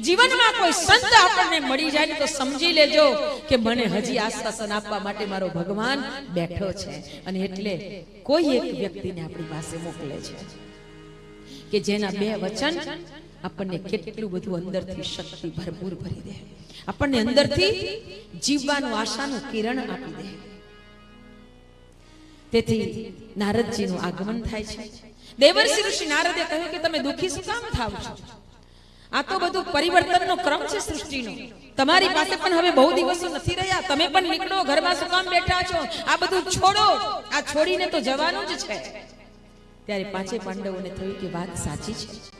જીવનમાં કોઈ સંત આપણને મળી જાય ને તો સમજી લેજો કે મને હજી આશ્વાસન આપવા માટે મારો ભગવાન બેઠો છે. અને એટલે કોઈ એક વ્યક્તિને આપણી પાસે મોકલે છે કે જેના બે વચન આપણને કેટલું બધું અંદરથી શક્તિ ભરપૂર ભરી દે. આપણને અંદરથી જીવવાનું આશાનું કિરણ આપી દે. તેથી નારદજીનું આગમન થાય છે. દેવર્ષિ ઋષિ નારદે કહ્યું કે તમે દુખી શું કામ થાવ છો? આ તો બધું પરિવર્તનનો ક્રમ છે સૃષ્ટિનો. તમારી પાસે પણ હવે બહુ દિવસો નથી રહ્યા. તમે પણ નીકળો, ઘરમાં શું બેઠા છો? આ બધું છોડો. આ છોડીને તો જવાનું જ છે. ત્યારે પાંચે પાંડવોને થયું કે વાત સાચી છે.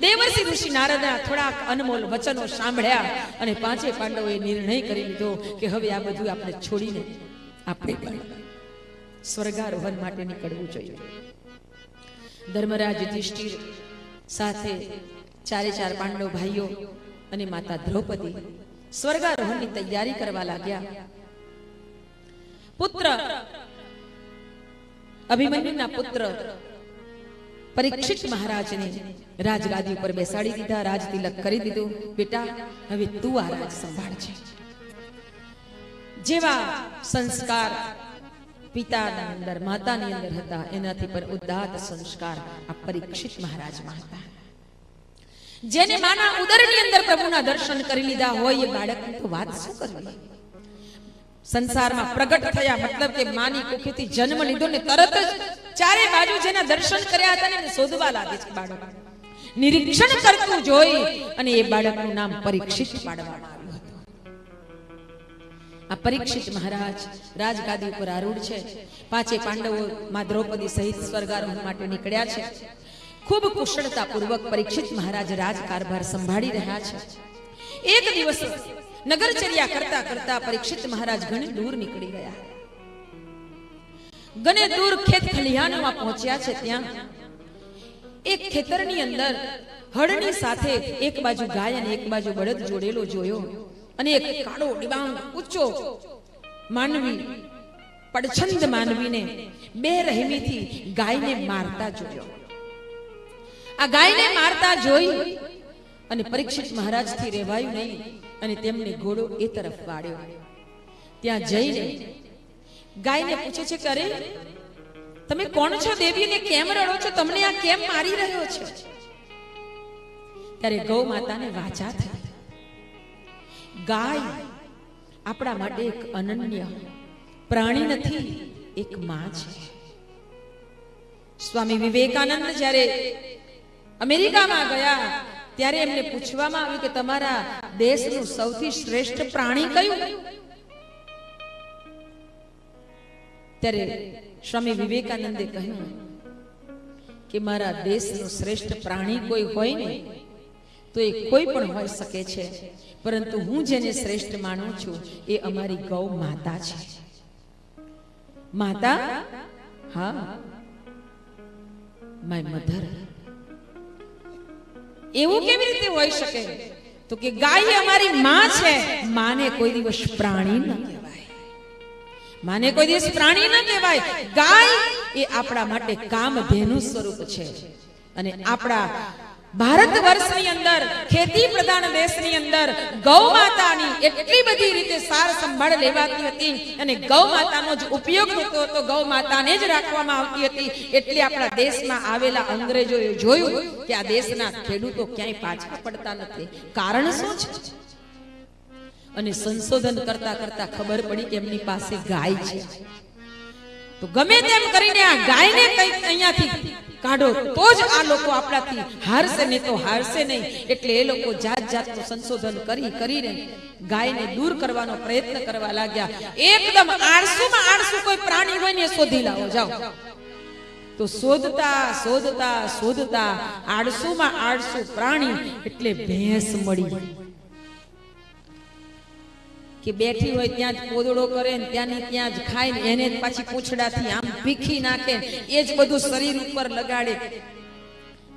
દેવર્ષિ ઋષિ નારદના થોડાક અનમોલ વચનો સાંભળ્યા અને પાંચે પાંડવોએ નિર્ણય કરી લીધો કે હવે આ બધું આપણે છોડીને આપણે પણ સ્વર્ગારોહણ માટે નીકળવું જોઈએ. ધર્મરાજ યુધિષ્ઠિર સાથે ચારે ચાર પાંડવ ભાઈઓ અને માતા દ્રૌપદી સ્વર્ગારોહણની તૈયારી કરવા લાગ્યા. પુત્ર, અભિમન્યુના પુત્ર, પરીક્ષિત મહારાજને રાજગાદી ઉપર બેસાડી દીધા, રાજ તિલક કરી દીધું. બેટા, હવે તું આ રાજ સંભાળ છે જેવા સંસ્કાર પિતાના અંદર, માતાની અંદર હતા, એનાથી પણ ઉદાત સંસ્કાર આ પરીક્ષિત મહારાજમાં હતા. જેને માના ઉદરની અંદર પ્રભુના દર્શન કરી લીધા હોય એ બાળકની તો વાત શું કરવી? સંસારમાં પ્રગટ થયા મતલબ કે માની કુખેથી જન્મ લીધો ને તરત જ ચારે બાજુ જેના દર્શન કર્યા હતા ને શોધવા લાગે છે બાળક. નિરીક્ષણ કરતું જોઈ અને એ બાળકનું નામ પરીક્ષિત પાડવામાં આ પરીક્ષિત મહારાજ રાજગાદી ઉપર આરૂઢ છે. પાંચે પાંડવો માં દ્રૌપદી સહિત સ્વર્ગારોહણ માટે નીકળ્યા છે. ખૂબ કુશળતા પૂર્વક પરીક્ષિત મહારાજ રાજકારભાર સંભાળી રહ્યા છે. એક દિવસ નગરચર્યા કરતા કરતા પરીક્ષિત મહારાજ ઘણે દૂર નીકળી ગયા. ઘણે દૂર ખેત ખલિયાનમાં પહોંચ્યા છે ત્યાં. એક ખેતરની અંદર હળની સાથે એક બાજુ ગાય અને એક બાજુ બળદ જોડેલો જોયો અને એક કાળો ડિબાંગ ઊંચો માનવી, પડછંદ માનવીને બે રહેમીથી ગાયને મારતા જોયો. આ ગાયને મારતા જોઈ અને પરીક્ષિત મહારાજથી રહેવાયું નહીં અને તેમને ઘોડો એ તરફ વાળ્યો. ત્યાં જઈને ગાયને પૂછે છે, કરે, તમે કોણ છો દેવીને કેમ રડો છો? તમને આ કેમ મારી રહ્યો છે? ત્યારે ગૌ માતાને વાચા થઈ. ગાય આપણા માટે એક અનન્ય પ્રાણી નથી, એક માં છે. સ્વામી વિવેકાનંદ જ્યારે અમેરિકામાં ગયા, ત્યારે એમને પૂછવામાં આવ્યું કે તમારા દેશનું સૌથી શ્રેષ્ઠ પ્રાણી કયું? ત્યારે સ્વામી વિવેકાનંદે કહ્યું કે મારા દેશનું શ્રેષ્ઠ પ્રાણી કોઈ હોય ને, તો એ કોઈ પણ હોઈ શકે છે. પરંતુ હું જેને શ્રેષ્ઠ માનું છું, એ અમારી ગૌ માતા છે. માતા? હા. માય મધર એવું કેવી રીતે હોઈ શકે? તો કે ગાય અમારી માં છે, માને કોઈ દિવસ પ્રાણી ન કહેવાય. માને કોઈ દિવસ પ્રાણી ન કહેવાય. ગાય એ આપણા માટે કામધેનુ સ્વરૂપ છે. અને આપણા ભારત વર્ષની અંદર ખેતી દેશની અંદર ગૌ માતાની એટલી બધી રીતે સાર સંભાળ લેવાતી હતી અને ગૌ માતાનો જ ઉપયોગ થતો હતો, ગૌ માતાને જ રાખવામાં આવતી હતી. એટલે આપણા દેશમાં આવેલા અંગ્રેજોએ જોયું કે આ દેશના ખેડૂતો ક્યાંય પાછા પડતા નથી. કારણ શું છે? અને સંશોધન કરતા કરતા ખબર પડી કે એમની પાસે ગાય છે. તો ગમે તેમ કરીને આ ગાયને કંઈક અહીંયાથી કાઢો, તો જ આ લોકો આપણાથી હારશે ને તો હારશે નહીં. એટલે એ લોકો જાત જાતનું સંશોધન કરી, કરીને ગાયને દૂર કરવાનો પ્રયત્ન કરવા લાગ્યા. એકદમ આળસુમાં આળસુ કોઈ પ્રાણી હોય ને શોધી લાવો, જાઓ. તો શોધતા શોધતા શોધતા આળસુમાં આળસુ પ્રાણી એટલે ભેંસ મળી. કે બેઠી હોય ત્યાં જ કોદડો કરે ને ત્યાંની ત્યાં જ ખાય ને એને પાછી પૂછડાથી આમ ભીખી નાખે એ જ બધું શરીર ઉપર લગાડે.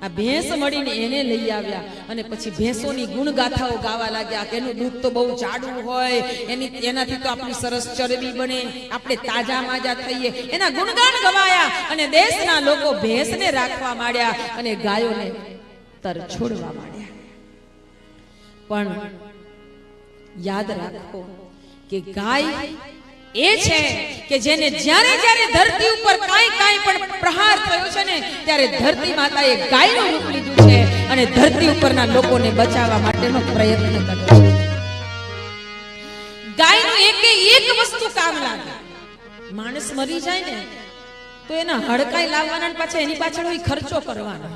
આ ભેંસ મળીને એને લઈ આવ્યા અને પછી ભેંસોની ગુણગાથાઓ ગાવા લાગ્યા કે એનું દૂધ તો બહુ જાડું હોય, એની એનાથી તો આપણી સરસ ચરબી બને, આપણે તાજા માજા થઈએ. એના ગુણગાન ગવાયા અને દેશના લોકો ભેંસને રાખવા માંડ્યા અને ગાયોને તર છોડવા માંડ્યા. પણ યાદ રાખો કે ગાય એ છે કે જેને જ્યારે જ્યારે ધરતી ઉપર કાંઈ કાંઈ પણ પ્રહાર થયો છે ને, ત્યારે ધરતી માતાએ ગાયનું રૂપ લીધું છે અને ધરતી ઉપરના લોકોને બચાવવા માટેનો પ્રયત્ન કર્યો છે ગાયનું એક એક વસ્તુ કામ લાગે માણસ મરી જાય ને, તો એના હડકાઈ લાવવાના પાછળ પાછા એની પાછળ હોય ખર્ચો કરવાનો?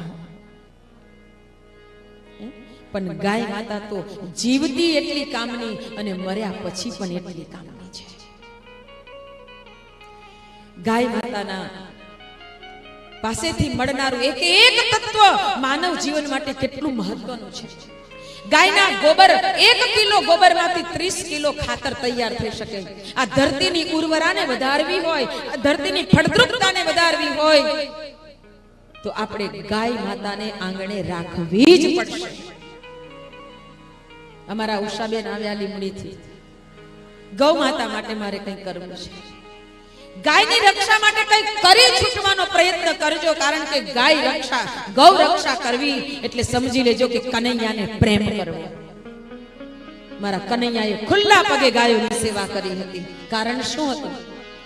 પણ ગાય માતા તો જીવતી એટલી કામની અને મર્યા પછી પણ એટલી કામની છે. ગાય માતાના પાસેથી મળનારું એક એક તત્વ માનવ જીવન માટે કેટલું મહત્વનું છે. ગાયના ગોબર એક કિલો ગોબરમાંથી 30 કિલો ખાતર તૈયાર થઈ શકે. આ ધરતીની ઉર્વરાને વધારવી હોય, આ ધરતીની ફળદ્રુપતાને વધારવી હોય, તો આપણે ગાય માતાને આંગણે રાખવી જ પડશે. અમારા ઉષાબેન આવ્યા લીમડીથી. ગૌ માતા માટે મારે કંઈ કરવું છે? ગાયની રક્ષા માટે કંઈક કરી છૂટવાનો પ્રયત્ન કરજો, કારણ કે ગાય રક્ષા, ગૌ રક્ષા કરવી એટલે સમજી લેજો કે કનૈયાને પ્રેમ કરવો. મારા કનૈયાએ ખુલ્લા પગે ગાયોની સેવા કરી હતી. કારણ શું હતું?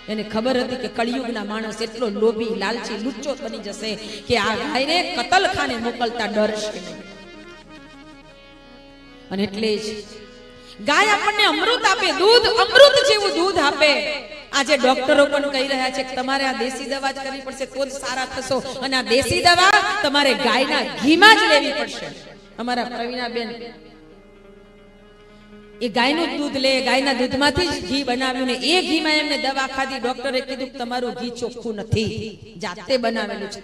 એને ખબર હતી કે કળિયુગના માણસ એટલો લોભી, લાલચી, લુચ્ચો બની જશે કે આ ગાયને કતલખાને મોકલતા ડરશે નહીં. અને એટલે જ ગાય આપણને અમૃત આપે, દૂધ, અમૃત જેવું દૂધ આપે. આજે ડોક્ટરો પણ કહી રહ્યા છે કે તમારે આ દેશી દવા જ કરવી પડશે તો જ સારા થશો. અને આ દેશી દવા તમારે ગાયના ઘીમાં જ લેવી પડશે. અમારા પ્રવીણાબેન એ ગાયનું દૂધ લે, ગાયના દૂધમાંથી જ ઘી બનાવ્યું ને એ ઘીમાં એમને દવા ખાધી. ડોક્ટરે કીધું કે તમારું ઘી ચોખ્ખું નથી. જાતે બનાવેલું છે.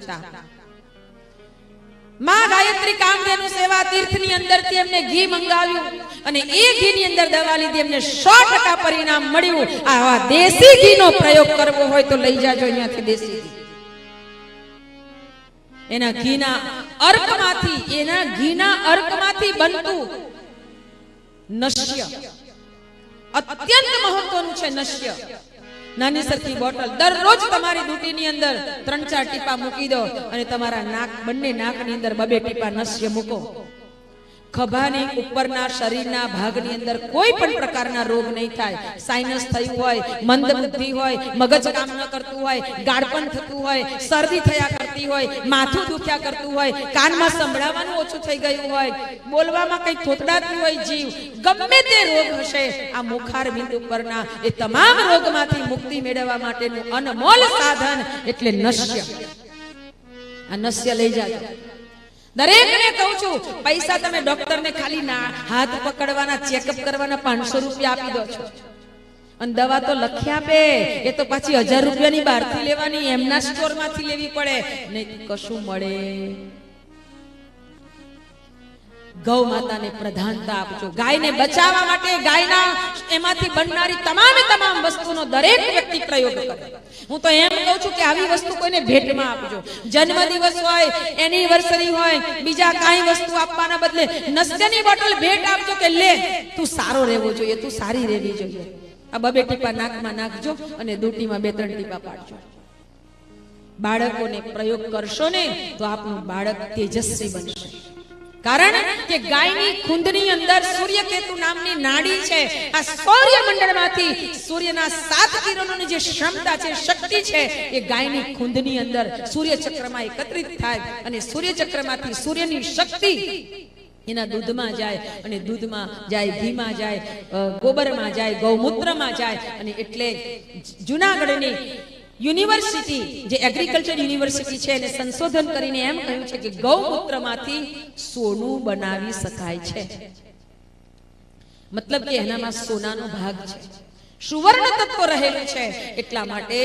માં ગાયત્રી કામધેનુ સેવા તીર્થની અંદરથી એમને ઘી મંગાવ્યું અને એ ઘીની અંદર દવા લીધી. એમને 100% પરિણામ મળ્યું. આવા દેશી ઘીનો પ્રયોગ કરવો હોય તો લઈ જાજો અહીંયાથી દેશી ઘી. એના ઘીના અર્કમાંથી, એના ઘીના અર્કમાંથી બનતું નશ્ય. અત્યંત મહત્વનું છે નશ્ય. નાની સરખી બોટલ દરરોજ તમારી દૂટીની અંદર ત્રણ ચાર ટીપા મૂકી દો અને તમારા નાક, બંને નાકની અંદર બબે ટીપા નશ્ય મૂકો. ખભાની ઉપરના શરીરના ભાગની અંદર કોઈ પણ પ્રકારના રોગ નહીં થાય. સાઇનસ થયું હોય, મંદ બુદ્ધિ હોય, મગજ કામ ન કરતું હોય, ગાળપણ થતું હોય, શરદી થયા કરતી હોય, માથું દુખ્યા કરતું હોય, કાનમાં સંભળાવાનું ઓછું થઈ ગયું હોય, બોલવામાં કંઈ થોતડાતું હોય જીવ, ગમે તે રોગ હશે, આ મુખાર બિંદુ પરના એ તમામ રોગમાંથી મુક્તિ મેળવવા માટેનું અનમોલ સાધન એટલે નશ્ય આ નશ્ય લઈ જાજો. દરેકને કહું છું, પૈસા તમે ડોક્ટરને ખાલી ના, હાથ પકડવાના ચેકઅપ કરવાના પાંચસો રૂપિયા આપી દો છો. અને દવા તો લખી આપે, એ તો પાછી હજાર રૂપિયાની બહારથી લેવાની, એમના સ્ટોરમાંથી લેવી પડે. નહીં, કશું મળે. ગૌ માતાને પ્રધાનતા આપજો. ગાયને બચાવવા માટે ગાયના એમાંથી બનનારી તમામે તમામ વસ્તુનો દરેક વ્યક્તિ પ્રયોગ કરે. હું તો એમ કહું છું કે આવી વસ્તુ કોઈને ભેટમાં આપજો. જન્મદિવસ હોય, એનિવર્સરી હોય, બીજા કાંઈ વસ્તુ આપવાના બદલે નસ્યની બોટલ ભેટ આપજો કે લે. તું સારો રહેવો જોઈએ, તું સારી રહેવી જોઈએ. આ બબે ટીપા નાકમાં નાખજો અને દૂટીમાં બે ત્રણ ટીપા પાડજો. બાળકોને પ્રયોગ કરશો ને તો આપનું બાળક તેજસ્વી બનશે. કારણ કે ગાયની ખુંદની અંદર સૂર્યકેતુ નામની નાડી છે. આ સૌર્યમંડળમાંથી સૂર્યના સાત કિરણોની જે ક્ષમતા છે, શક્તિ છે, એ ગાયની ખુંદની અંદર સૂર્ય ચક્રમાં એકત્રિત થાય અને સૂર્ય ચક્રમાંથી સૂર્યની શક્તિ એના દૂધમાં જાય અને દૂધમાં જાય, ઘીમાં જાય ગોબરમાં જાય, ગૌમૂત્રમાં જાય અને એટલે જુનાગઢની યુનિવર્સિટી જે એગ્રીકલ્ચર યુનિવર્સિટી છે, એને સંશોધન કરીને એમ કહ્યું છે કે ગૌમૂત્રમાંથી સોનું બનાવી શકાય છે. મતલબ કે એનામાં સોનાનો ભાગ છે. સુવર્ણ તત્વ રહેલું છે. એટલા માટે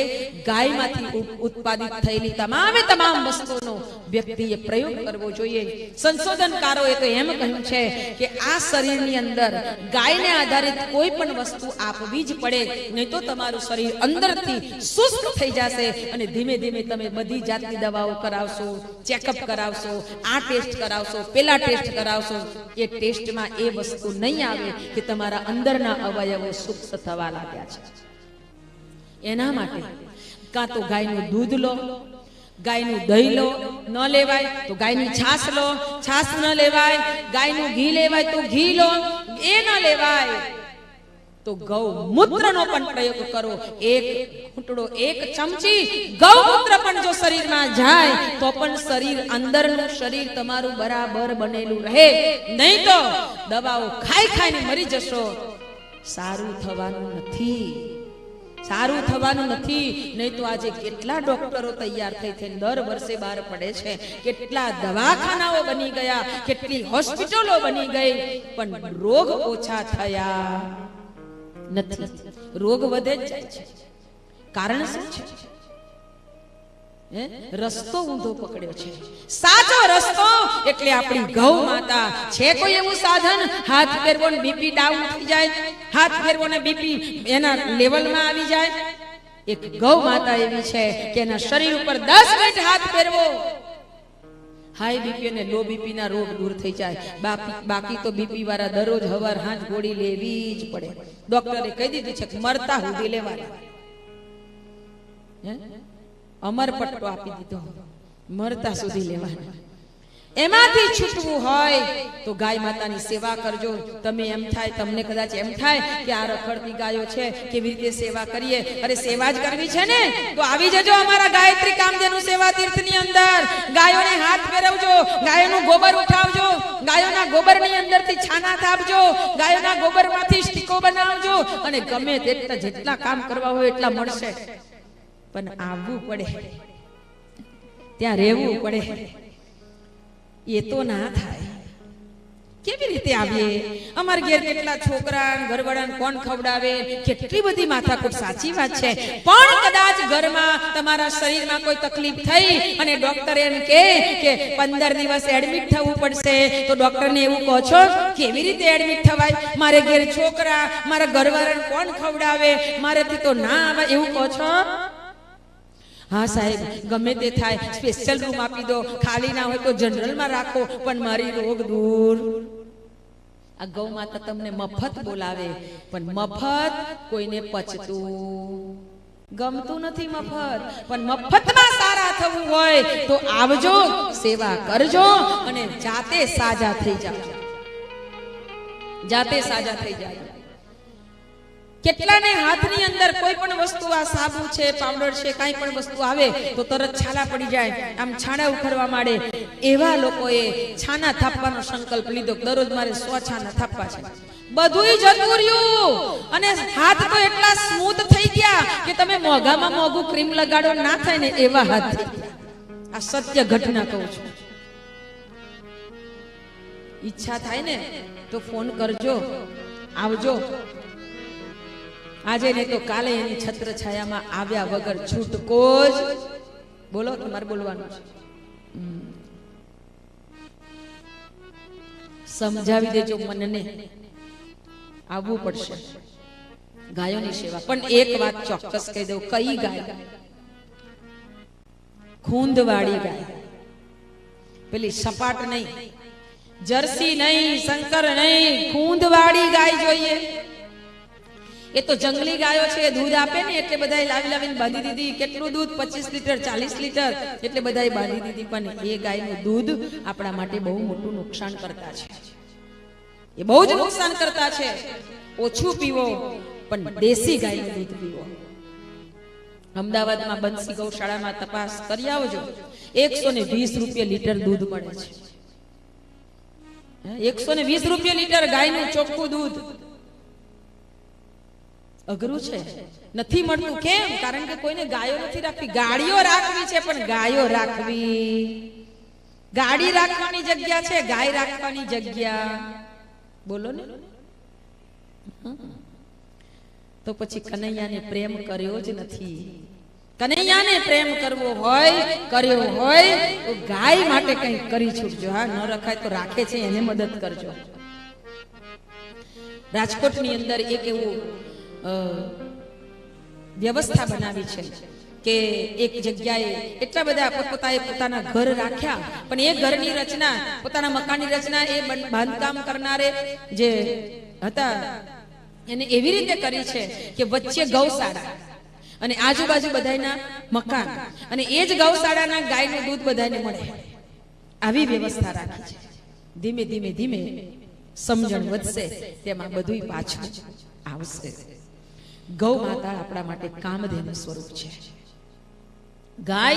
ગાયમાંથી ઉત્પાદિત થયેલી તમામે તમામ વસ્તુનો વ્યક્તિએ પ્રયોગ કરવો જોઈએ. સંશોધનકારોએ તો એમ કહ્યું છે કે આ શરીરની અંદર ગાયને આધારિત કોઈ પણ વસ્તુ આપવી જ પડે, નહીં તો તમારું શરીર અંદરથી શુષ્ક થઈ જશે અને ધીમે ધીમે તમે બધી જાતની દવાઓ કરાવશો, ચેકઅપ કરાવશો, આ ટેસ્ટ કરાવશો, પેલા ટેસ્ટ કરાવશો. એ ટેસ્ટમાં એ વસ્તુ નહીં આવે કે તમારા અંદરના અવયવો સુક્ત થવા લાગ્યા છે. એના માટે કાં તો ગાયનું દૂધ લો, ગાયનું દહીં લો, ન લેવાય તો ગાયની છાશ લો, છાશ ન લેવાય, ગાયનું ઘી લેવાય તો ઘી લો, એ ન લેવાય. તો ગૌમૂત્રનો પણ પ્રયોગ કરો. એક ઘૂંટડો, એક ચમચી ગૌમૂત્ર પણ જો શરીરમાં જાય, તો પણ શરીર અંદરનું શરીર તમારું બરાબર બનેલું રહે. નહીં તો દવાઓ ખાઈ ખાઈને મરી જશો. સારું થવાનું નથી. સારું થવાનું નથી. નહીં તો આજે કેટલા ડોક્ટરો તૈયાર થઈ થઈને દર વર્ષે બહાર પડે છે. કેટલા દવાખાનાઓ બની ગયા. કેટલી હોસ્પિટલો બની ગઈ. પણ રોગ ઓછા થયા નથી. રોગ વધે જાય છે. કારણ શું છે? રસ્તો ઊંધો પકડ્યો છે. સાચો રસ્તો એટલે આપણી ગૌ માતા છે કોઈ એવું સાધન? હાથ ફેરવો ને બીપી ડાઉન થઈ જાય. હાથ ફેરવો ને બીપી એના લેવલમાં આવી જાય. એક ગૌ માતા એવી છે કે એના શરીર ઉપર 10 મિનિટ હાથ ફેરવો. હાઈ બીપી અને લો બીપી ના રોગ દૂર થઈ જાય. બાકી તો બીપી વાળા દરરોજ હવાર હાથ ગોળી લેવી જ પડે. ડોક્ટરે કહી દીધું છે કે મરતા સુધી લેવાના? અમર પટ્ટો આપી દીધો. મરતા સુધી લેવાનો. એમાંથી છૂટવું હોય તો ગાય માતાની સેવા કરજો. તમે એમ થાય, તમને કદાચ એમ થાય કે આ રખડતી ગાયો છે, કેવી રીતે સેવા કરીએ? અરે સેવા જ કરવી છે ને? તો આવી જજો અમારા ગાયત્રી કામધેનુ સેવા તીર્થની અંદર. ગાયોને હાથ ફેરવજો, ગાયોનું ગોબર ઉઠાવજો, ગાયોના ગોબરની અંદરથી છાના થાપજો, ગાયોના ગોબરમાંથી સ્ટીકો બનાવજો. અને ગમે તેટલા જેટલા કામ કરવા હોય એટલા મળશે. પણ આવવું પડે. ત્યાં રહેવું પડે. એ તો ના થાય. કેવી રીતે આવીએ? અમાર ઘેર કેટલા છોકરા ઘરવાળાને કોણ ખવડાવે? કેટલી બધી માથાકૂટ સાચી વાત છે. પણ કદાચ ઘરમાં તમારા શરીરમાં કોઈ તકલીફ થઈ અને ડોક્ટર એમ કહે કે પંદર દિવસ એડમિટ થવું પડશે તો ડોક્ટરને એવું કહો છો કેવી રીતે એડમિટ થવાય? મારે ઘેર છોકરા મારા ઘરવાળાને કોણ ખવડાવે? મારેથી તો ના આવે. એવું કહો છો? હા સાહેબ, ગમે તે થાય સ્પેશિયલ રૂમ આપી દો. ખાલી ના હોય તો જનરલમાં રાખો, પણ મારી રોગ દૂર. આ ગૌ માતા તમને મફત બોલાવે, પણ મફત કોઈને પચતું. ગમતું નથી મફત, પણ મફતમાં સારા થવું હોય તો આવજો, સેવા કરજો અને જાતે સાજા થઈ જાજો જાતે સાજા થઈ જાય કેટલાને હાથની અંદર કોઈ પણ વસ્તુ આ સાબુ છે, પાવડર છે, કાંઈ પણ વસ્તુ આવે, તો તરત છાલા પડી જાય, આમ છાણા ઉખડવા માંડે. એવા લોકોએ છાના થાપવાનો સંકલ્પ લીધો દરરોજ મારે સો છાના થાપવા છે. બધુંય જતું અને હાથ તો એટલા સ્મૂથ થઈ ગયા કે તમે મોઘામાં મોઘું ક્રીમ લગાડો, ના થાય ને એવા હાથ આ સત્ય ઘટના કહું છું. ઈચ્છા થાય ને તો ફોન કરજો, આવજો. આજે નહીં તો કાલે એની છત્ર છાયામાં આવ્યા વગર છૂટકો જ. બોલો તમારે બોલવાનું છે? સમજાવી દેજો મનને. આવવું પડશે. ગાયોની સેવા. પણ એક વાત ચોક્કસ કહી દઉં. કઈ ગાય? ખૂંદવાળી ગાય. પેલી સપાટ નહીં. જર્સી નહીં, શંકર નહીં. ખૂંદવાળી ગાય જોઈએ. એ તો જંગલી ગાયો છે દૂધ આપે ને એટલે બધાએ લાવી લાવીને બાંધી દીધી. કેટલું દૂધ? પચીસ લીટર, ચાલીસ લીટર? એટલે બધાએ બાંધી દીધી. પણ એ ગાયનું દૂધ આપણા માટે બહુ મોટું નુકસાન કરતા છે. એ બહુ જ નુકસાન કરતા છે. ઓછું પીવો, પણ દેશી ગાયનું દૂધ પીવો. અમદાવાદમાં બંસી ગૌશાળામાં તપાસ કરી આવજો. એકસો ને વીસ રૂપિયા લીટર દૂધ મળે છે. એકસો ને વીસ રૂપિયા લીટર ગાયનું ચોખ્ખું દૂધ. અઘરું છે. નથી મળતું કેમ? કારણ કે કોઈને ગાયો નથી રાખવી. ગાડીઓ રાખવી છે પણ ગાયો રાખવી. ગાડી રાખવાની જગ્યા છે ગાય રાખવાની જગ્યા. બોલો ને. તો પછી કનૈયાને પ્રેમ કર્યો જ નથી. કનૈયાને પ્રેમ કરવો હોય કર્યો હોય તો ગાય માટે કંઈક કરી છૂટજો. હા ન રખાય તો રાખે છે એને મદદ કરજો. રાજકોટની અંદર એક એવું વ્યવસ્થા બનાવી છે કે એક જગ્યાએ એટલા બધા પોતપોતાએ પોતાના ઘર રાખ્યા, પણ એ ઘરની રચના, પોતાના મકાનની રચના એ બાંધકામ કરનારે જે હતા, એને એવી રીતે કરી છે કે વચ્ચે ગૌશાળા અને આજુબાજુ બધાયના મકાન અને એ જ ગૌશાળાના ગાયનું દૂધ બધાને મળે. આવી વ્યવસ્થા રાખી છે. ધીમે ધીમે ધીમે સમજણ વધશે, તેમાં બધું પાછું આવશે. ગૌ માતા આપણા માટે કામધેનુ સ્વરૂપ છે. ગાય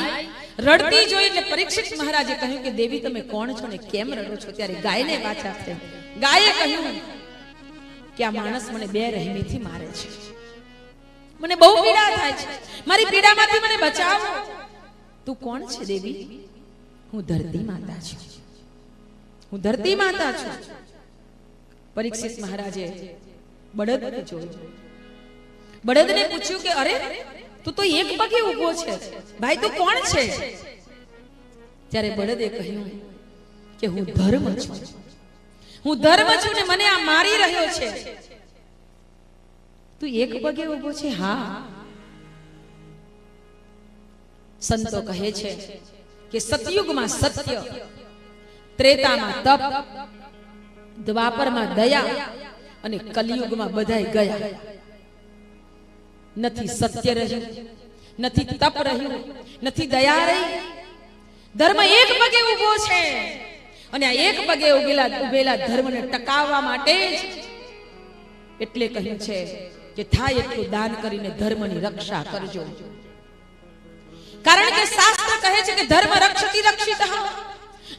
રડતી જોઈ પરીક્ષિત મહારાજે કહ્યું કે, દેવી, તમે કોણ છો ને કેમ રડો છો? ત્યારે ગાયને પાછા છે ગાયે કહ્યું કે, આ માણસ મને બે રહેમીથી મારે છે. મને બહુ પીડા થાય છે. મારી પીડામાંથી મને બચાવો. તું કોણ છે, દેવી? હું ધરતી માતા છું. હું ધરતી માતા છું. પરીક્ષિત મહારાજે બળદ જોયું બળદને પૂછ્યું કે, અરે, તું તો એક પગે ઊભો છે. ભાઈ, તું કોણ છે? ત્યારે બળદે કહ્યું કે, હું ધર્મ છું. હું ધર્મ છું ને મને આ મારી રહ્યો છે. તું એક પગે ઊભો છે? હા. સંતો કહે છે કે, સતયુગમાં સત્ય, ત્રેતામાં તપ, દ્વાપરમાં દયા અને કલિયુગમાં બધાય ગયા. નથી સત્ય રહ્યું, નથી તપ રહ્યું, નથી દયા રહી. ધર્મ એક પગે ઊભો છે અને આ એક પગે ઉભેલા ઉભેલા ધર્મને ટકાવવા માટે જ એટલે કહ્યું છે કે થાય એટલું દાન કરીને ધર્મની રક્ષા કરજો. કારણ કે શાસ્ત્ર કહે છે કે ધર્મ રક્ષતી રક્ષિત.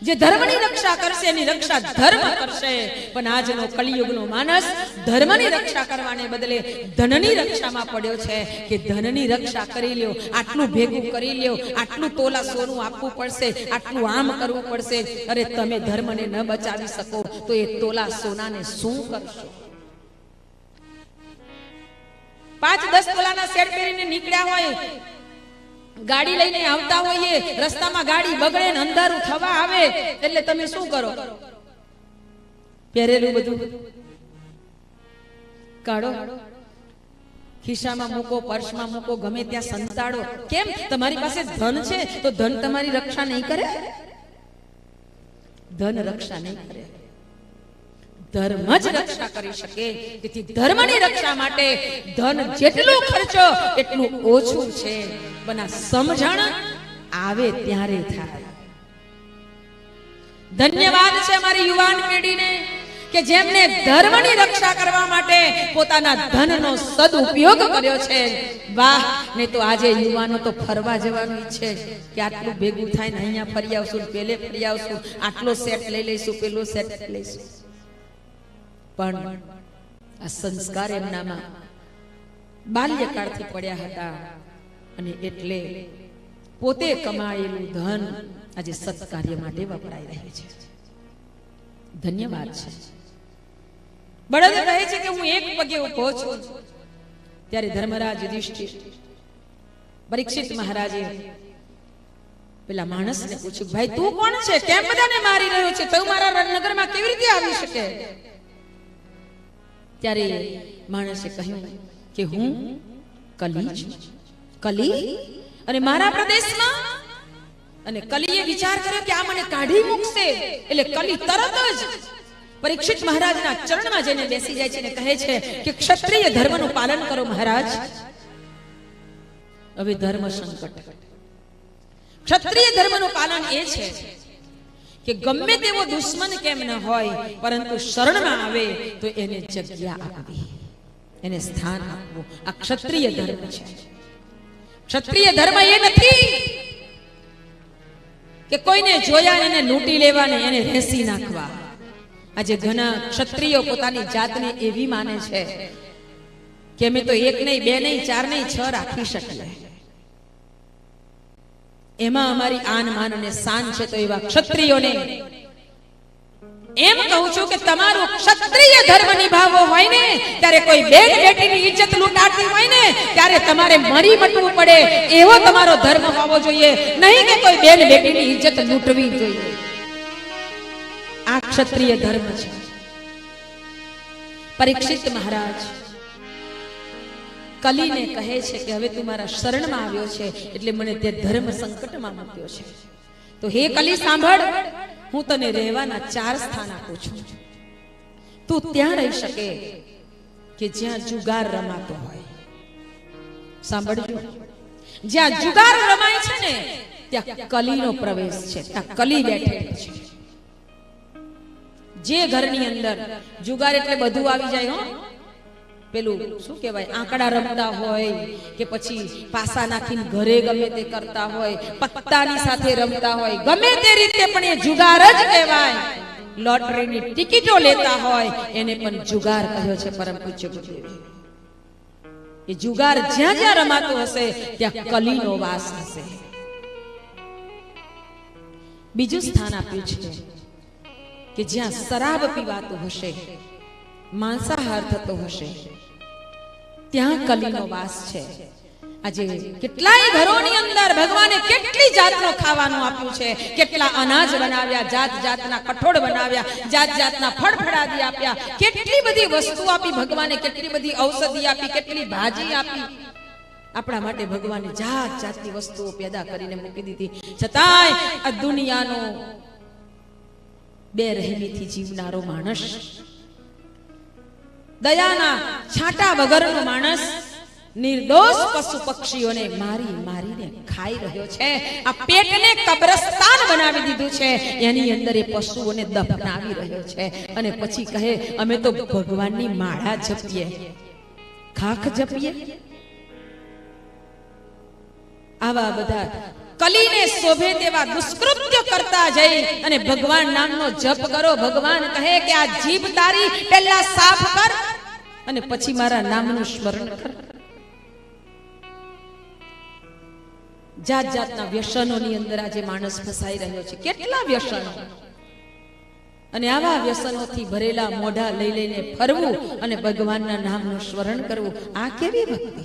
જે ધર્મની રક્ષા કરશે, એની રક્ષા ધર્મ કરશે. પણ આજનો કળિયુગનો માણસ ધર્મની રક્ષા કરવાને બદલે ધનની રક્ષામાં પડ્યો છે કે ધનની રક્ષા કરી લ્યો, આટલું ભેગું કરી લ્યો, આટલું તોલા સોનું આપવું પડશે, આટલું આમ કરવું પડશે. અરે તમે ધર્મને ન બચાવી શકો, તો એ તોલા સોનાને શું કરશો? પાંચ દસ તોલાના સેટ પહેરીને નીકળ્યા હોય ગાડી લઈને આવતા હોઈએ, રસ્તામાં ગાડી બગડે ને અંધારું થવા આવે, એટલે તમે શું કરો? પહેરેલું બધું? કાઢો. ખિસ્સામાં મૂકો, પર્સમાં મૂકો, ગમે ત્યાં સંતાડો. કેમ? તમારી પાસે ધન છે, તો ધન તમારી રક્ષા નહીં કરે? ધન રક્ષા નહીં કરે. ધર્મ જ રક્ષા કરી શકે. તેથી ધર્મની રક્ષા માટે ધન જેટલું ખર્ચો, એટલું ઓછું છે. બના સમજણ આવે ત્યારે થાય. ધન્યવાદ છે મારી યુવાન પેઢીને કે જેમને ધર્મની રક્ષા કરવા માટે પોતાના ધનનો સદુપયોગ કર્યો છે. વાહ ને તો આજે યુવાનો તો ફરવા જવાનું ઈચ્છે કે આટલું ભેગું થાય ને અહીંયા ફરી આવશું, પેલે ફરી આવશું, આટલો સેટ લઈ લઈશું, પેલો સેટ લઈ લઈશું. પણ આ સંસ્કાર એમનામાં બાલ્યકાળથી પડ્યા હતા. અને એટલે પોતે કમાયેલું ધન આજે સત્કાર્ય માટે વપરાઈ રહ્યું છે. ધન્યવાદ છે. બળદ કહે છે કે હું એક પગે ઊભો છું. ત્યારે ધર્મરાજ યુધિષ્ઠિર પરીક્ષિત મહારાજે પેલા માણસને પૂછ્યું, ભાઈ, તું કોણ છે? કેમ બધાને મારી રહ્યો છે? તું મારા રણનગરમાં કેવી રીતે આવી શકે? ત્યારે માણસે કહ્યું કે હું કલી છું. કલી અને મારા પ્રદેશમાં અને કલીએ વિચાર કર્યો કે આ મને કાઢી મૂકશે. એટલે કલી તરત જ પરીક્ષિત મહારાજના ચરણમાં જઈને બેસી જાય છે અને કહે છે કે ક્ષત્રિય ધર્મનું પાલન કરો મહારાજ. હવે ધર્મ સંકટ. ક્ષત્રિય ધર્મનું પાલન એ છે કે ગમે તેવો દુશ્મન કેમ ન હોય, પરંતુ શરણમાં આવે તો એને જગ્યા આપવી, એને સ્થાન આપવું. આ ક્ષત્રિય ધર્મ છે. ક્ષત્રિય ધર્મ એ નથી કે કોઈને જોયા એને લૂંટી લેવાને એને રેસી નાખવા. આજે ઘણા ક્ષત્રિયો પોતાની જાતને એવી માને છે કે અમે તો એક નહીં, બે નહીં, ચાર નહીં, છ રાખી શકીએ. એમાં અમારી આન માન અને શાન છે તો એવા ક્ષત્રિયોને એમ કહું છું કે તમારું ક્ષત્રિય ધર્મ નિભાવવો હોય ને, ત્યારે કોઈ બેન બેટીની ઇજ્જત લૂંટાડતી હોય ને, ત્યારે તમારે મરી મટવું પડે. એવો તમારો ધર્મ હોવો જોઈએ. નહીં કે કોઈ બેન બેટીની ઇજ્જત લૂંટવી જોઈએ. આ ક્ષત્રિય ધર્મ છે. પરીક્ષિત મહારાજ, કલીને કહે છે કે હવે તું મારા શરણમાં આવ્યો છે, એટલે મને તે ધર્મ સંકટમાં મૂક્યો છે. તો હે કલી, સાંભળ, હું તને રહેવાના ચાર સ્થાન આપું છું. તું ત્યાં રહી શકે કે જ્યાં જુગાર રમાતો હોય. સાંભળજો. જ્યાં જુગાર રમાય છે ને, ત્યાં કલીનો પ્રવેશ છે, ત્યાં કલી બેઠેલી છે. જે ઘરની અંદર જુગાર એટલે બધું આવી જાય, હો. પેલું શું કહેવાય? આંકડા રમતા હોય કે પછી પાસા નાખીને ઘરે ગમે તે કરતા હોય, પત્તાની સાથે રમતા હોય, ગમે તે રીતે પણ એ જુગાર જ કહેવાય. લોટરીની ટિકિટો લેતા હોય, એને પણ જુગાર કહ્યો છે પરમ પૂજ્ય ગુરુદેવ. એ જુગાર જ્યાં જ્યાં રમાતો હશે, ત્યાં કલીનો વાસ હશે. બીજું સ્થાન આપ્યું છે કે જ્યાં શરાબ પીવાતો હશે, માંસાહાર થતો હશે. ત્યાં કલીનો વાસ છે. આજે કેટલાય ઘરોની અંદર ભગવાને કેટલી જાતનું ખાવાનું આપ્યું છે. કેટલા અનાજ બનાવ્યા જાત જાતના કઠોળ બનાવ્યા જાત જાતના ફળ ફળાદી આપ્યા. કેટલી બધી વસ્તુ આપી ભગવાને, કેટલી બધી ઔષધિ આપી, કેટલી ભાજી આપી. આપણા માટે ભગવાને જાત જાતની વસ્તુઓ પેદા કરીને મૂકી દીધી. છતાંય આ દુનિયાનો બે રહેમીથી જીવનારો માણસ દયાના છાંટા વગરનો માણસ નિર્દોષ પશુ પક્ષીઓને મારી મારીને ખાઈ રહ્યો છે. આ પેટને કબ્રસ્તાન બનાવી દીધું છે. એની અંદર એ પશુઓને દફનાવી રહ્યો છે. અને પછી કહે, અમે તો ભગવાનની માળા જપીએ. ખાખ જપીએ? આવા બધા કલીને શોભે તેવા દુષ્કૃત્ય કરતા જઈ અને ભગવાન નામનો જપ કરો. ભગવાન કહે કે આ જીભ તારી પહેલા સાફ કર અને પછી મારા નામનું સ્મરણ કર. જાત જાતના વ્યસનોની અંદર આજે માણસ ફસાઈ રહ્યો છે. કેટલા વ્યસનો? અને આવા વ્યસનોથી ભરેલા મોઢા લઈ લઈને ફરવું અને ભગવાનના નામનું સ્મરણ કરવું, આ કેવી ભક્તિ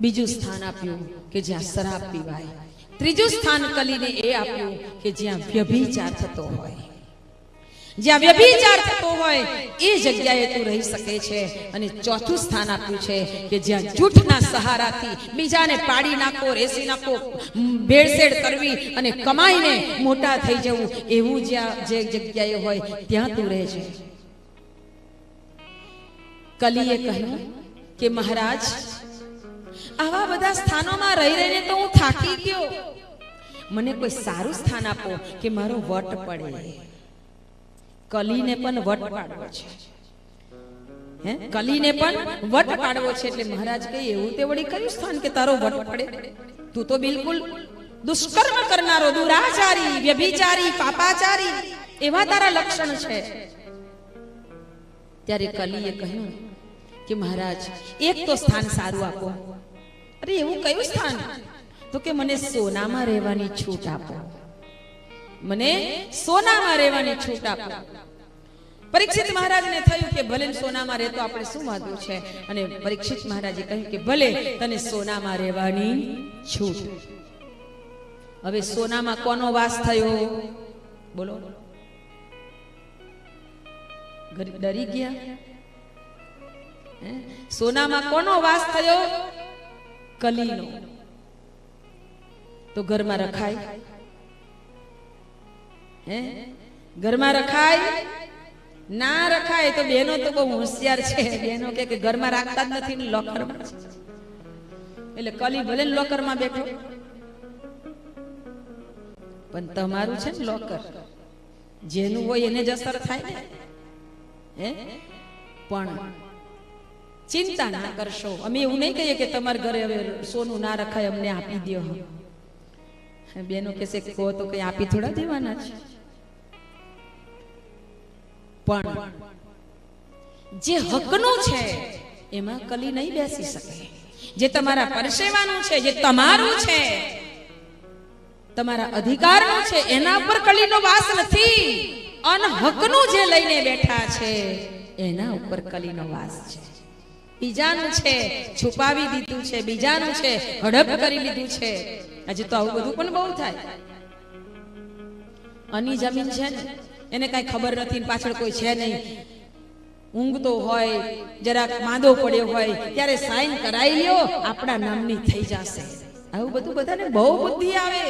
બીજું સ્થાન આપ્યું કે જ્યાં શરાબ પીવાય. ત્રીજું સ્થાન કલીને એ આપ્યું કે જ્યાં વ્યભિચાર થતો હોય. જ્યાં વ્યભિચાર થતો હોય, એ જગ્યાએ તું રહી શકે છે. અને ચોથું સ્થાન આપ્યું છે કે જ્યાં જૂઠના સહારાથી બીજાને પાડી નાખો, રેસી નાખો ભેળસેળ કરવી અને કમાઈને મોટા થઈ જવું, એવું જ્યાં જે જગ્યાએ હોય, ત્યાં તું રહે છે. કલીએ કહ્યું કે મહારાજ આવા બધા સ્થાનોમાં રહી રહીને તો હું થાકી ગયો. મને કોઈ સારું સ્થાન આપો કે મારો વટ પડે. કલીને પણ વટ પાડવો છે. હે? કલીને પણ વટ પાડવો છે એટલે મહારાજ કહે, એવું તે વળી કયું સ્થાન કે તારો વટ પડે? તું તો બિલકુલ દુષ્કર્મ કરનારો, દુરાચારી, વ્યભિચારી, પાપાચારી, એવા તારા લક્ષણ છે. ત્યારે કલીએ કહ્યું કે, મહારાજ, એક તો સ્થાન સારું આપો અરે એવું કયું સ્થાન? તો કે મને સોનામાં રહેવાની છૂટ આપો. મને સોનામાં રહેવાની છૂટ આપો. પરીક્ષિત મહારાજને થયું કે ભલે સોનામાં રહેતો આપણે શું વાંધો છે? અને પરીક્ષિત મહારાજે કહ્યું કે ભલે, તને સોનામાં રહેવાની છૂટ. હવે સોનામાં કોનો વાસ થયો? બોલો. ડરી ગયા? સોનામાં કોનો વાસ થયો? કલીનો. તો ઘરમાં રખાય? હે? ઘરમાં રખાય? ના રખાય તો બેનો તો બહુ હોશિયાર છે. બેનો કે ઘરમાં રાખતા જ નથી લોકરમાં એટલે કલી ભલે લોકરમાં બેઠો. પણ તમારું છે ને લોકર. જેનું હોય એને જ અસર થાય ને. હે? પણ ચિંતા ના કરશો. અમે એવું નહીં કહીએ કે તમારા ઘરે હવે સોનું ના રખાય, અમને આપી દો બેનો કહેશે કહો તો કઈ આપી થોડા દેવાના છે. પણ જે હકનું છે, એમાં કલી નહીં બેસી શકે. જે તમારા પરસેવાનું છે, જે તમારું છે, તમારા અધિકારનું છે, એના પર કલીનો વાસ નથી. અનહકનું જે લઈને બેઠા છે, એના ઉપર કલીનો વાસ છે. બીજાનું છે, છુપાવી દીધું છે, બીજાનું છે, હડપ કરી લીધું છે. આજે તો આવું બધું પણ બહુ થાય. અની જમીન છે ને એને કઈ ખબર નથી પાછળ કોઈ છે નહીં. ઊંઘતો હોય, જરાક માંદો પડ્યો હોય, ત્યારે સાઈન કરાવી લ્યો, આપણા નામની થઈ જશે. આવું બધું બધાને બહુ બુદ્ધિ આવે.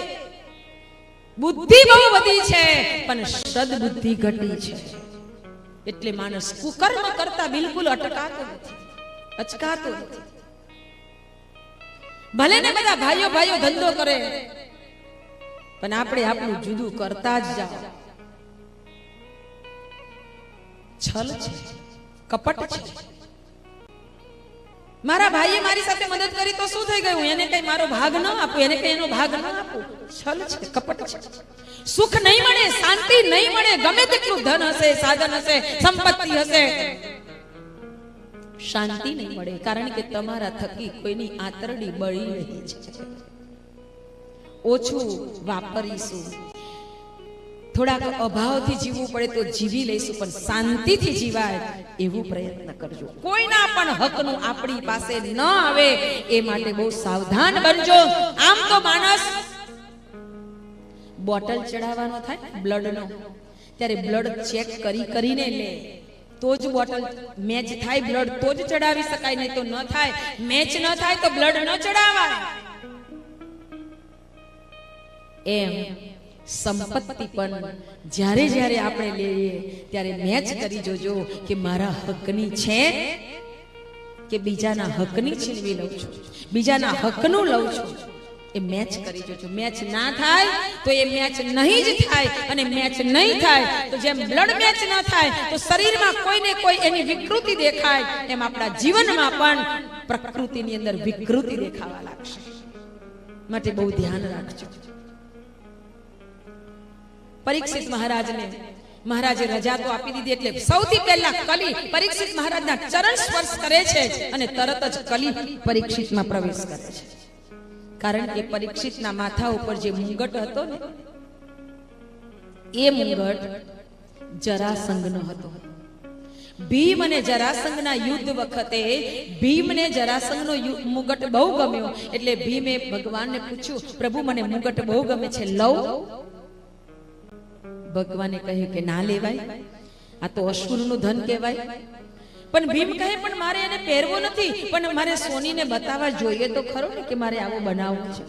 બુદ્ધિ બહુ બધી છે, પણ સદબુદ્ધિ ઘટી છે. એટલે માણસ કુકર્મ કરતા બિલકુલ અટકાતો નથી. અચકાતો ભલે ને બધા ભાઈઓ ભાઈઓ ધંધો કરે, પણ આપણે આપણું જુદું કરતા જ જાઓ. છલ છે, કપટ છે. મારા ભાઈએ મારી સાથે મદદ કરી તો શું થઈ ગયું? એને કઈ મારો ભાગ ન આપું, એને કઈ એનો ભાગ ન આપું. છલ છે, કપટ છે. સુખ નહીં મળે, શાંતિ નહીં મળે, ગમે તેટલું ધન હશે, સાધન હશે, સંપત્તિ હશે. શાંતિ નહીં મળે, કારણ કે તમારા થકી કોઈની આંતરડી બળી રહી છે. ઓછું વાપરીશું. થોડાક અભાવથી જીવવું પડે તો જીવી લઈશું, પણ શાંતિથી જીવાય એવું પ્રયત્ન કરજો. કોઈના પણ હકનું આપણી પાસે ન આવે, એ માટે બહુ સાવધાન બનજો. આમ તો માણસ બોટલ ચડાવવાનો થાય બ્લડનો, ત્યારે બ્લડ ચેક કરી કરીને લે. તો જ બોટલ મેચ થાય બ્લડ તો જ ચડાવી શકાય, નહીં તો ન થાય. મેચ ન થાય તો બ્લડ ન ચડાવાય. એમ સંપત્તિ પણ જ્યારે જ્યારે આપણે લઈએ, ત્યારે મેચ કરી જોજો કે મારા હકની છે કે બીજાના હકની છીનવી લઉં છું. બીજાના હકનું લઉં છું. એ મેચ કરી જોજો. મેચ ના થાય તો એ મેચ નહીં જ થાય અને મેચ નહીં થાય તો જેમ બ્લડ મેચ ના થાય તો શરીરમાં કોઈને કોઈ એની વિકૃતિ દેખાય. એમ આપણા જીવનમાં પણ પ્રકૃતિની અંદર વિકૃતિ દેખાવા લાગશે. માટે બહુ ધ્યાન રાખજો. પરીક્ષિત મહારાજને, મહારાજે રજા તો આપી દીધી એટલે સૌથી પહેલા કલી પરીક્ષિત મહારાજના ચરણ સ્પર્શ કરે છે અને તરત જ કલી પરીક્ષિતમાં પ્રવેશ કરે છે. કારણ કે પરીક્ષિતના માથા ઉપર જે મુંગટ હતો ને, એ મુંગટ જરાસંઘનો હતો. ભીમ અને જરાસંઘના યુદ્ધ વખતે ભીમને જરાસંઘનો મુગટ બહુ ગમ્યો. એટલે ભીમે ભગવાનને પૂછ્યું, પ્રભુ, મને મુગટ બહુ ગમે છે, લઉં? ભગવાને કહ્યું કે, ના લેવાય. આ તો અસુરનું ધન કહેવાય. પણ ભીમ કહે, પણ મારે એને પહેરવો નથી. પણ મારે સોનીને બતાવવા જોઈએ તો ખરો ને કે મારે આવો બનાવવો છે.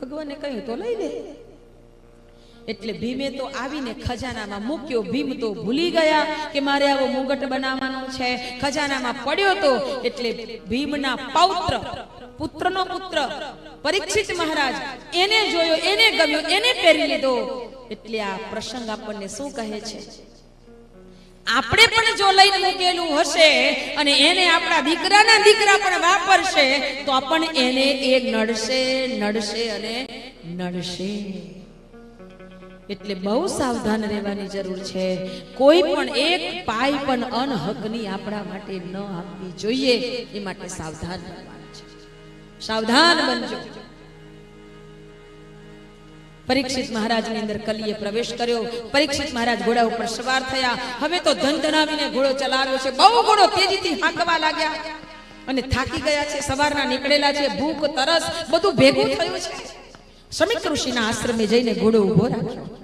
ભગવાને કહ્યું, તો લઈ લે એટલે ભીમે તો આવીને ખજાનામાં મૂક્યો. ભીમ તો ભૂલી ગયા કે મારે આવો મુગટ બનાવવાનો છે. ખજાનામાં પડ્યો તો એટલે ભીમના પૌત્ર, પુત્રનો પુત્ર, પરીક્ષિત મહારાજ, એને જોયો, એને ગમ્યો, એને પહેરી લીધો. એટલે આ પ્રસંગ આપણને શું કહે છે? આપણે પણ જો લઈને મૂકેલું હશે અને એને આપણા દીકરાના દીકરા પણ વાપરશે, તો પણ એને એ નડશે નડશે અને નડશે. એટલે બહુ સાવધાન રહેવાની જરૂર છે. કોઈ પણ એક પાય પણ અનહકની આપણા માટે ન આપવી જોઈએ, એ માટે સાવધાન રહેવાનું છે. સાવધાન બનજો. પરીક્ષિત મહારાજની અંદર કલીએ પ્રવેશ કર્યો. પરીક્ષિત મહારાજ ઘોડા ઉપર સવાર થયા. હવે તો ધન ધનાવીને ઘોડો ચલાવ્યો છે. બહુ ઘોડો તેજીથી હાંકવા લાગ્યા. અને થાકી ગયા છે, સવારના નીકળેલા છે. ભૂખ, તરસ, બધું ભેગું થયું છે. સમિત ઋષિના આશ્રમે જઈને ઘોડો ઊભો રાખ્યો.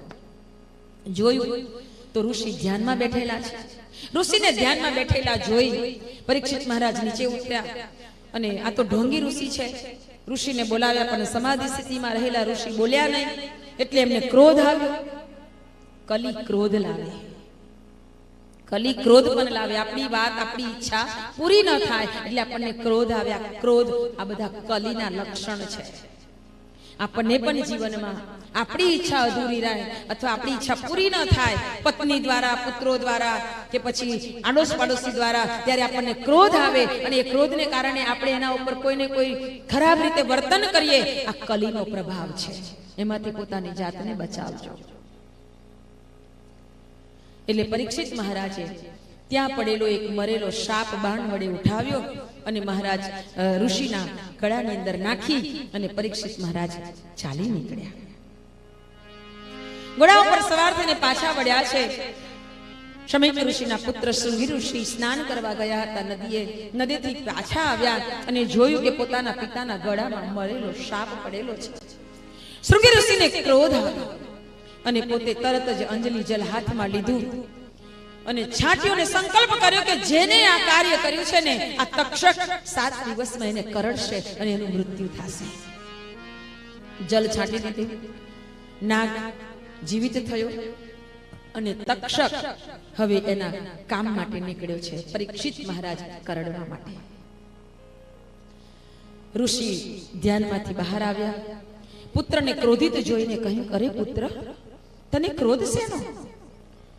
જોયું તો ઋષિ ધ્યાનમાં બેઠેલા છે. ઋષિને ધ્યાનમાં બેઠેલા જોઈ પરીક્ષિત મહારાજ નીચે ઉતર્યા. અને આ તો ઢોંગી ઋષિ છે. ઋષિને બોલાવ્યા, પણ સમાધિ સ્થિતિમાં રહેલા ઋષિ બોલ્યા નહીં. એટલે એમને ક્રોધ આવ્યો. કલી ક્રોધ લાવે. કલી ક્રોધ પણ લાવે. આપણી વાત, આપણી ઈચ્છા પૂરી ન થાય. એટલે આપણને ક્રોધ આવ્યા. ક્રોધ આ બધા કલીના લક્ષણ છે. આપણને પણ જીવનમાં આપણી ઈચ્છા અધૂરી રહે અથવા આપણી ઈચ્છા પૂરી ન થાય, પત્ની દ્વારા, પુત્રો દ્વારા કે પછી આડોશ પાડોશી દ્વારા ત્યારે આપણને ક્રોધ આવે અને એ ક્રોધને કારણે આપણે એના ઉપર કોઈને કોઈ ખરાબ રીતે વર્તન કરીએ, આ કલીનો પ્રભાવ છે. એમાંથી પોતાની જાતને બચાવજો. એટલે પરીક્ષિત મહારાજે ત્યાં પડેલો એક મરેલો સાપ બાણ વડે ઉઠાવ્યો અને મહારાજ ઋષિના ગળાની અંદર નાખી અને પરીક્ષિત મહારાજ ચાલી નીકળ્યા. ઘોડા ઉપર સવાર થઈને પાછા વળ્યા છે. શમીક ઋષિના પુત્ર સુંગી ઋષિ સ્નાન કરવા ગયા હતા. નદીએ, નદીથી પાછા આવ્યા અને જોયું કે પોતાના પિતાના ગળામાં મરેલો સાપ પડેલો છે. શૃંગી ઋષિને ક્રોધ આવ્યો અને પોતે તરત જ અંજલિ જલ હાથમાં લીધું. અને છાંટ્યું ને સંકલ્પ કર્યો કે જેને આ કાર્ય કર્યું છે ને, આ તક્ષક સાત દિવસમાં એને કરડશે અને એનું મૃત્યુ થશે. જલ છાંટી દીધું, નાગ જીવિત થયો અને તક્ષક હવે એના કામ માટે નીકળ્યો છે, પરીક્ષિત મહારાજ કરડવા માટે. ઋષિ ધ્યાનમાંથી બહાર આવ્યા, પુત્રને ક્રોધિત જોઈને કહ્યું, અરે પુત્ર, તને ક્રોધ શેનો